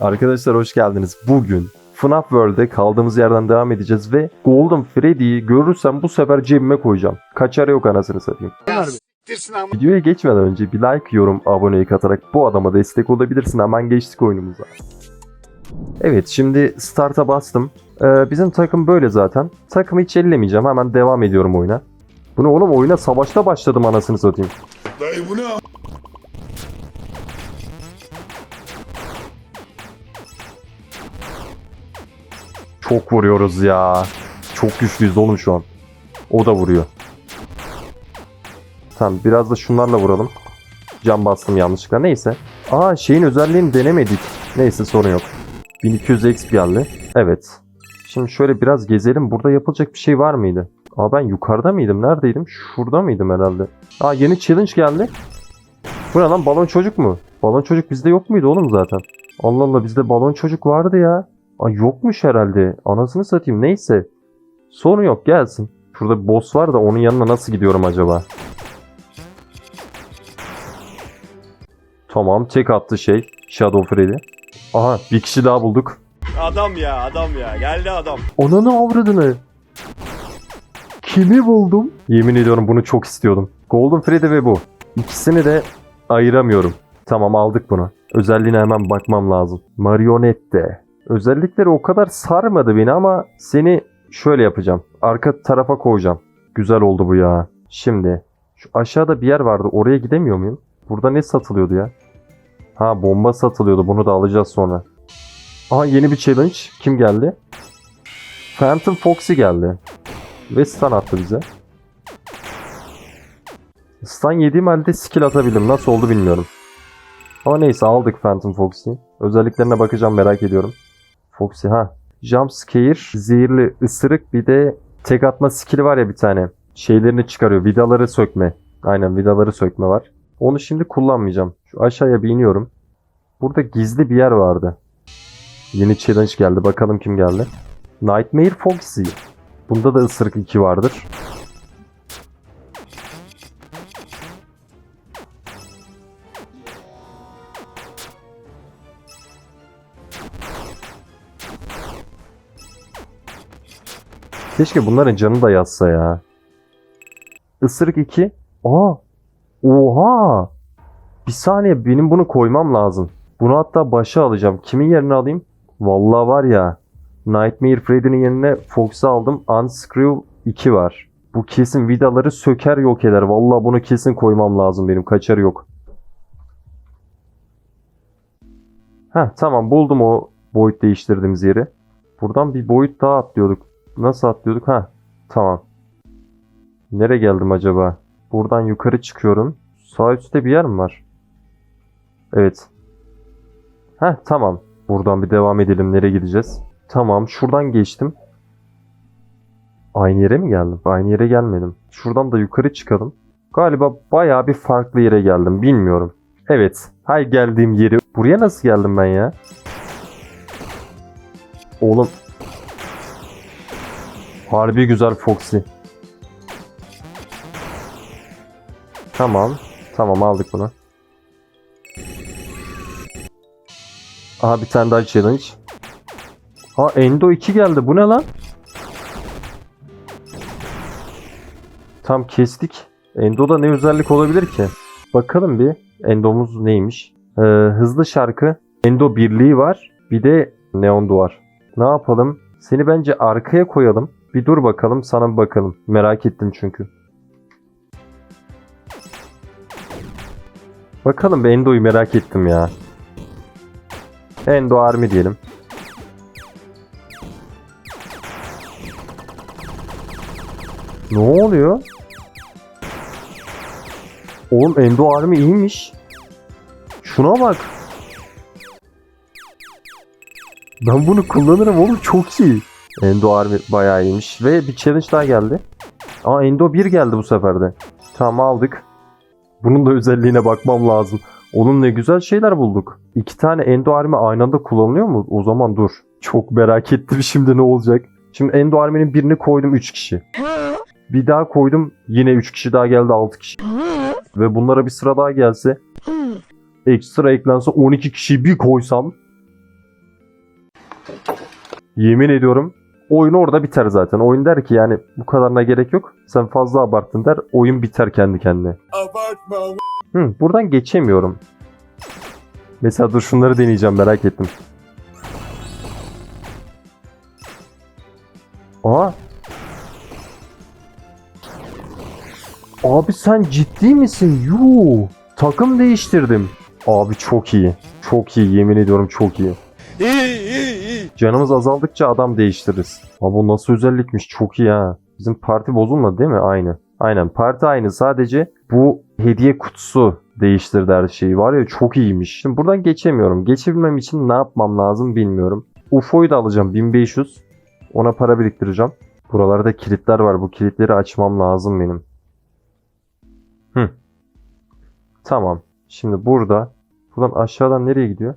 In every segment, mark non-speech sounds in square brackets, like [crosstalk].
Arkadaşlar hoş geldiniz. Bugün FNAF World'de kaldığımız yerden devam edeceğiz ve Golden Freddy'yi görürsem bu sefer cebime koyacağım. Kaçarı yok anasını satayım. Videoya geçmeden önce bir like, yorum, abonelik atarak bu adama destek olabilirsin. Hemen geçtik oyunumuza. Evet şimdi start'a bastım. Ee, bizim takım böyle zaten. Takımı hiç ellemeyeceğim. Hemen devam ediyorum oyuna. Bunu oğlum oyuna savaşta başladım anasını satayım. Dayı bu ne? Çok vuruyoruz ya. Çok güçlüyüz oğlum şu an. O da vuruyor. Tamam biraz da şunlarla vuralım. Cam bastım yanlışlıkla. Neyse. Aa şeyin özelliğini denemedik. Neyse sorun yok. 1200 XP geldi. Evet. Şimdi şöyle biraz gezelim. Burada yapılacak bir şey var mıydı? Aa ben yukarıda mıydım? Neredeydim? Şurada mıydım herhalde? Aa yeni challenge geldi. Bu ne lan? Balon çocuk mu? Balon çocuk bizde yok muydu oğlum zaten? Allah Allah bizde balon çocuk vardı ya. Ay yokmuş herhalde. Anasını satayım. Neyse. Sorun yok gelsin. Şurada bir boss var da onun yanına nasıl gidiyorum acaba? Tamam tek attı şey. Shadow Freddy. Aha bir kişi daha bulduk. Adam ya adam ya geldi adam. Ananı avradını. Kimi buldum? Yemin ediyorum bunu çok istiyordum. Golden Freddy ve bu. İkisini de ayıramıyorum. Tamam aldık bunu. Özelliğine hemen bakmam lazım. Marionette. Özellikleri o kadar sarmadı beni ama seni şöyle yapacağım. Arka tarafa koyacağım. Güzel oldu bu ya. Şimdi şu aşağıda bir yer vardı. Oraya gidemiyor muyum? Burada ne satılıyordu ya? Ha bomba satılıyordu. Bunu da alacağız sonra. Aha yeni bir challenge. Kim geldi? Phantom Foxy geldi. Ve stun attı bize. Stun yediğim halde skill atabildim. Nasıl oldu bilmiyorum. Ama neyse aldık Phantom Foxy. Özelliklerine bakacağım merak ediyorum. Foxy ha. Jump scare, zehirli ısırık bir de tek atma skill'i var ya bir tane. Şeylerini çıkarıyor. Vidaları sökme. Aynen vidaları sökme var. Onu şimdi kullanmayacağım. Şu aşağıya bir iniyorum. Burada gizli bir yer vardı. Yeni challenge geldi. Bakalım kim geldi. Nightmare Foxy. Bunda da ısırık 2 vardır. Keşke bunların canı da yazsa ya. Isırık 2. Aa! Oha! Bir saniye benim bunu koymam lazım. Bunu hatta başa alacağım. Kimin yerine alayım? Vallahi var ya. Nightmare Freddy'nin yerine Fox'u aldım. Unscrew 2 var. Bu kesin vidaları söker yok eder. Vallahi bunu kesin koymam lazım benim. Kaçarı yok. Heh tamam buldum o boyut değiştirdiğimiz yeri. Buradan bir boyut daha atlıyorduk. Nasıl atlıyorduk? Ha tamam. Nereye geldim acaba? Buradan yukarı çıkıyorum. Sağ üstte bir yer mi var? Evet. Heh tamam. Buradan bir devam edelim. Nereye gideceğiz? Tamam şuradan geçtim. Aynı yere mi geldim? Aynı yere gelmedim. Şuradan da yukarı çıkalım. Galiba bayağı bir farklı yere geldim. Bilmiyorum. Evet. Hay geldiğim yeri. Buraya nasıl geldim ben ya? Oğlum. Harbi güzel Foxy. Tamam. Tamam aldık bunu. Aha bir tane daha challenge. Ha Endo 2 geldi. Bu ne lan? Tam kestik. Endo'da ne özellik olabilir ki? Bakalım bir. Endo'muz neymiş? Ee, hızlı şarkı. Endo birliği var. Bir de neon duvar. Ne yapalım? Seni bence arkaya koyalım. Bir dur bakalım sana bir bakalım. Merak ettim çünkü. Bakalım bir Endo'yu merak ettim ya. Endo Army diyelim. Ne oluyor? Oğlum Endo Army iyiymiş. Şuna bak. Ben bunu kullanırım oğlum çok iyi. Endo Army bayağı iyiymiş. Ve bir challenge daha geldi. Aa Endo 1 geldi bu sefer de. Tamam aldık. Bunun da özelliğine bakmam lazım. Onun ne güzel şeyler bulduk. İki tane Endo Army aynı anda kullanılıyor mu? O zaman dur. Çok merak ettim [laughs] şimdi ne olacak. Şimdi Endo Army'nin birini koydum 3 kişi. Bir daha koydum yine 3 kişi daha geldi 6 kişi. Ve bunlara bir sıra daha gelse ekstra eklense 12 kişiyi bir koysam Yemin ediyorum oyun orada biter zaten. Oyun der ki yani bu kadarına gerek yok. Sen fazla abarttın der. Oyun biter kendi kendine. Abartma. Hı, buradan geçemiyorum. Mesela dur şunları deneyeceğim merak ettim. Aa. Abi sen ciddi misin? Yuu. Takım değiştirdim. Abi çok iyi. Çok iyi yemin ediyorum çok iyi. İyi iyi iyi. Canımız azaldıkça adam değiştiririz. Abi bu nasıl özellikmiş çok iyi ha. Bizim parti bozulmadı değil mi? Aynı. Aynen parti aynı sadece bu hediye kutusu değiştirdi her şeyi. Var ya çok iyiymiş. Şimdi buradan geçemiyorum. Geçebilmem için ne yapmam lazım bilmiyorum. UFO'yu da alacağım 1500. Ona para biriktireceğim. Buralarda kilitler var. Bu kilitleri açmam lazım benim. Hı. Tamam. Şimdi burada buradan aşağıdan nereye gidiyor?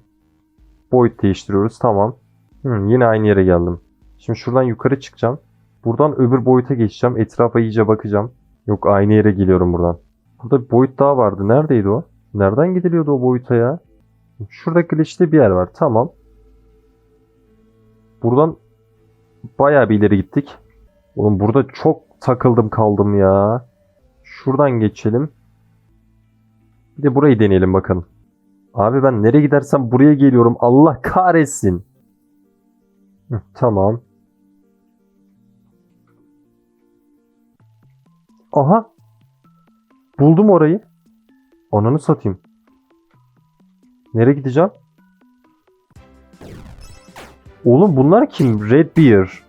Boyut değiştiriyoruz. Tamam. Hı, yine aynı yere geldim. Şimdi şuradan yukarı çıkacağım. Buradan öbür boyuta geçeceğim. Etrafa iyice bakacağım. Yok aynı yere geliyorum buradan. Burada bir boyut daha vardı. Neredeydi o? Nereden gidiliyordu o boyuta ya? Şurada glitch'li bir yer var. Tamam. Buradan bayağı bir ileri gittik. Oğlum burada çok takıldım kaldım ya. Şuradan geçelim. Bir de burayı deneyelim bakalım. Abi ben nereye gidersem buraya geliyorum. Allah kahretsin. Tamam. Aha. Buldum orayı. Ananı satayım. Nereye gideceğim? Oğlum bunlar kim? Red Beer.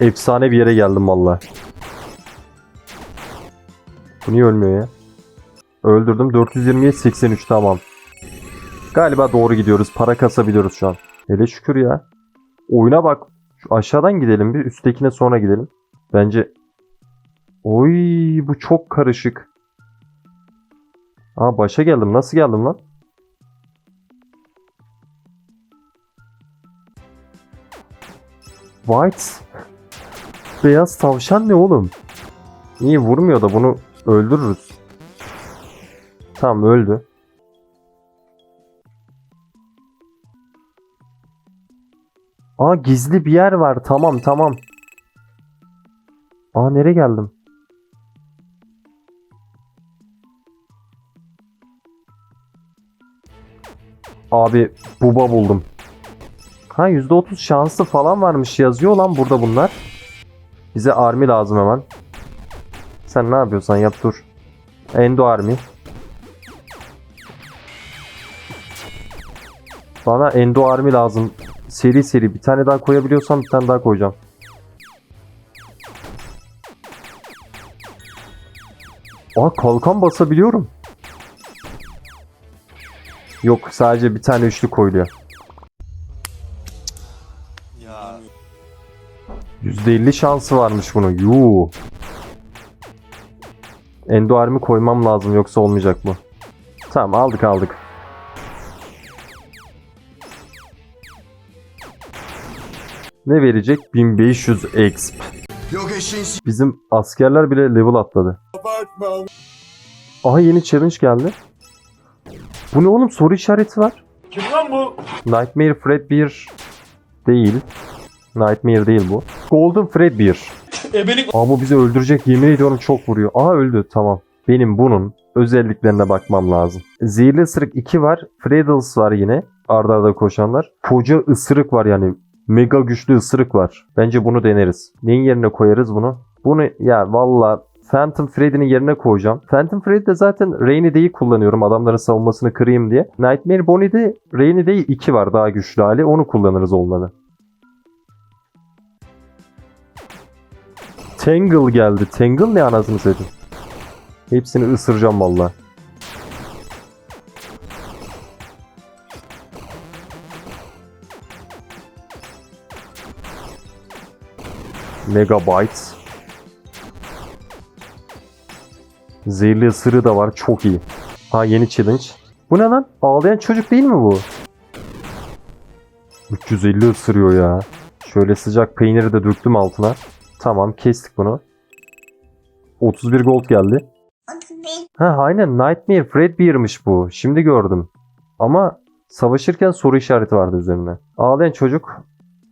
Efsane bir yere geldim valla. Bu niye ölmüyor ya? Öldürdüm. 420'ye 83 tamam. Galiba doğru gidiyoruz. Para kasabiliyoruz şu an. Hele şükür ya. Oyuna bak. Şu aşağıdan gidelim bir. Üsttekine sonra gidelim. Bence... Oy bu çok karışık. Aa başa geldim. Nasıl geldim lan? White. [laughs] Beyaz tavşan ne oğlum? İyi vurmuyor da bunu öldürürüz. Tamam öldü. Aa gizli bir yer var. Tamam tamam. Aa nereye geldim? Abi buba buldum. Ha %30 şansı falan varmış yazıyor lan burada bunlar. Bize army lazım hemen. Sen ne yapıyorsan yap dur. Endo army. Bana Endo Army lazım. Seri seri. Bir tane daha koyabiliyorsam bir tane daha koyacağım. Aa kalkan basabiliyorum. Yok sadece bir tane üçlü koyuluyor. Ya. %50 şansı varmış bunun. Yuu. Endo Army koymam lazım yoksa olmayacak bu. Tamam aldık aldık. Ne verecek? 1500 exp. Yok eşin Bizim askerler bile level atladı. abartma. Aha yeni challenge geldi. Bu ne oğlum? Soru işareti var. Kim lan bu? Nightmare Fredbear değil. Nightmare değil bu. Golden Fredbear. Ebelik. Aa bu bizi öldürecek yemin ediyorum çok vuruyor. Aa öldü tamam. Benim bunun özelliklerine bakmam lazım. Zehirli ısırık 2 var. Freddles var yine. Arda arda koşanlar. Koca ısırık var yani. Mega güçlü ısırık var. Bence bunu deneriz. Neyin yerine koyarız bunu? Bunu ya valla Phantom Freddy'nin yerine koyacağım. Phantom Freddy'de zaten Rainy Day'i kullanıyorum adamların savunmasını kırayım diye. Nightmare Bonnie'de Rainy Day 2 var daha güçlü hali. Onu kullanırız olmalı. Tangle geldi. Tangle ne anasını satayım. Hepsini ısıracağım valla. Megabytes. Zehirli ısırığı da var. Çok iyi. Ha yeni challenge. Bu ne lan? Ağlayan çocuk değil mi bu? 350 ısırıyor ya. Şöyle sıcak peyniri de döktüm altına. Tamam kestik bunu. 31 gold geldi. Ha aynen Nightmare Fredbear'mış bu. Şimdi gördüm. Ama Savaşırken soru işareti vardı üzerine. Ağlayan çocuk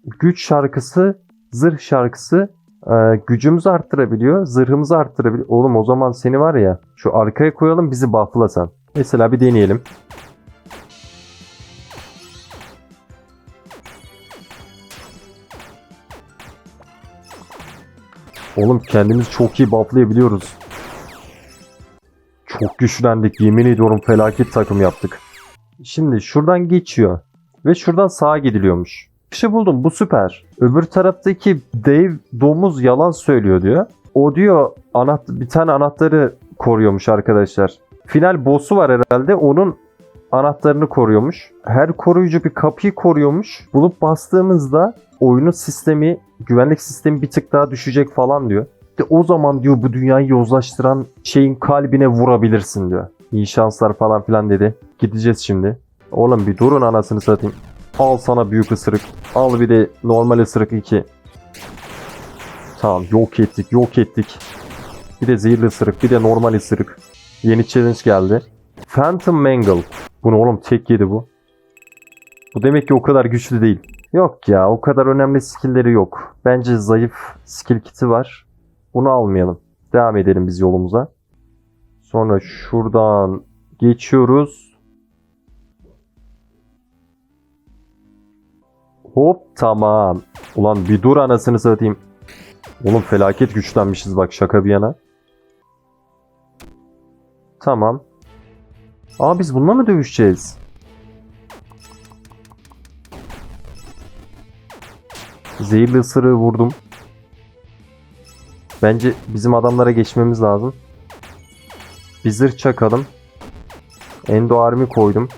güç şarkısı, zırh şarkısı e, gücümüzü arttırabiliyor, zırhımızı arttırabiliyor. Oğlum o zaman seni var ya şu arkaya koyalım bizi buffla sen. Mesela bir deneyelim. Oğlum kendimizi çok iyi bufflayabiliyoruz. Çok güçlendik. Yemin ediyorum felaket takım yaptık. Şimdi şuradan geçiyor. Ve şuradan sağa gidiliyormuş. Şey buldum bu süper. Öbür taraftaki dev domuz yalan söylüyor diyor. O diyor anaht bir tane anahtarı koruyormuş arkadaşlar. Final boss'u var herhalde onun anahtarını koruyormuş. Her koruyucu bir kapıyı koruyormuş. Bulup bastığımızda oyunun sistemi, güvenlik sistemi bir tık daha düşecek falan diyor. De o zaman diyor bu dünyayı yozlaştıran şeyin kalbine vurabilirsin diyor. İyi şanslar falan filan dedi. Gideceğiz şimdi. Oğlum bir durun anasını satayım. Al sana büyük ısırık. Al bir de normal ısırık 2. Tamam yok ettik yok ettik. Bir de zehirli ısırık bir de normal ısırık. Yeni challenge geldi. Phantom Mangle. Bu ne oğlum tek yedi bu. Bu demek ki o kadar güçlü değil. Yok ya o kadar önemli skill'leri yok. Bence zayıf skill kiti var. Bunu almayalım. Devam edelim biz yolumuza. Sonra şuradan geçiyoruz. Hop tamam. Ulan bir dur anasını satayım. Oğlum felaket güçlenmişiz bak şaka bir yana. Tamam. Aa biz bununla mı dövüşeceğiz? Zehirli ısırığı vurdum. Bence bizim adamlara geçmemiz lazım. Bir zırh çakalım. Endo army koydum.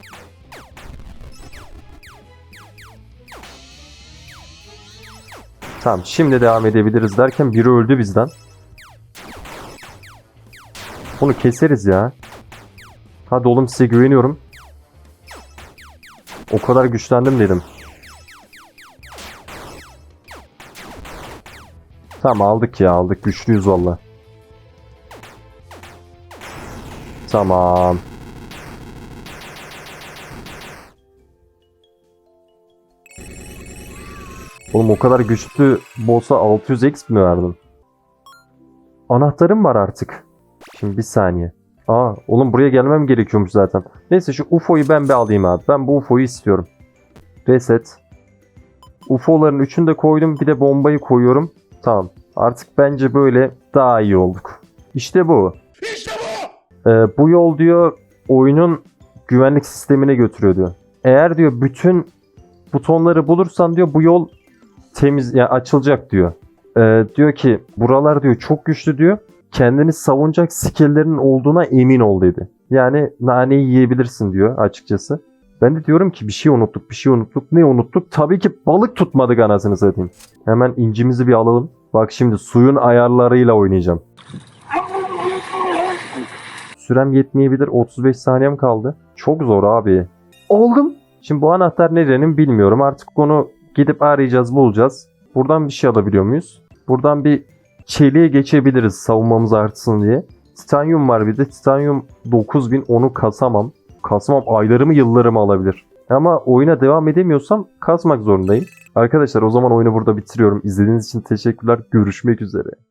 Tamam şimdi devam edebiliriz derken biri öldü bizden. Bunu keseriz ya. Hadi oğlum size güveniyorum. O kadar güçlendim dedim. Tamam aldık ya aldık. Güçlüyüz valla. Tamam. Oğlum o kadar güçlü boss'a 600 exp mi verdin? Anahtarım var artık. Şimdi bir saniye. Aa oğlum buraya gelmem gerekiyormuş zaten. Neyse şu UFO'yu ben bir alayım abi. Ben bu UFO'yu istiyorum. Reset. UFO'ların üçünü de koydum. Bir de bombayı koyuyorum. Tamam. Artık bence böyle daha iyi olduk. İşte bu. İşte bu. Ee, bu yol diyor oyunun güvenlik sistemine götürüyor diyor. Eğer diyor bütün butonları bulursan diyor bu yol temiz yani açılacak diyor. Ee, diyor ki buralar diyor çok güçlü diyor. Kendini savunacak skill'lerin olduğuna emin ol dedi. Yani naneyi yiyebilirsin diyor açıkçası. Ben de diyorum ki bir şey unuttuk, bir şey unuttuk. Ne unuttuk? Tabii ki balık tutmadık anasını satayım. Hemen incimizi bir alalım. Bak şimdi suyun ayarlarıyla oynayacağım. Sürem yetmeyebilir. 35 saniyem kaldı. Çok zor abi. Oldum. Şimdi bu anahtar nerenin bilmiyorum. Artık onu gidip arayacağız, bulacağız. Buradan bir şey alabiliyor muyuz? Buradan bir çeliğe geçebiliriz savunmamız artsın diye. Titanyum var bir de. Titanyum 9000 onu kasamam. Kasmam aylarımı yıllarımı alabilir. Ama oyuna devam edemiyorsam kasmak zorundayım. Arkadaşlar o zaman oyunu burada bitiriyorum. İzlediğiniz için teşekkürler. Görüşmek üzere.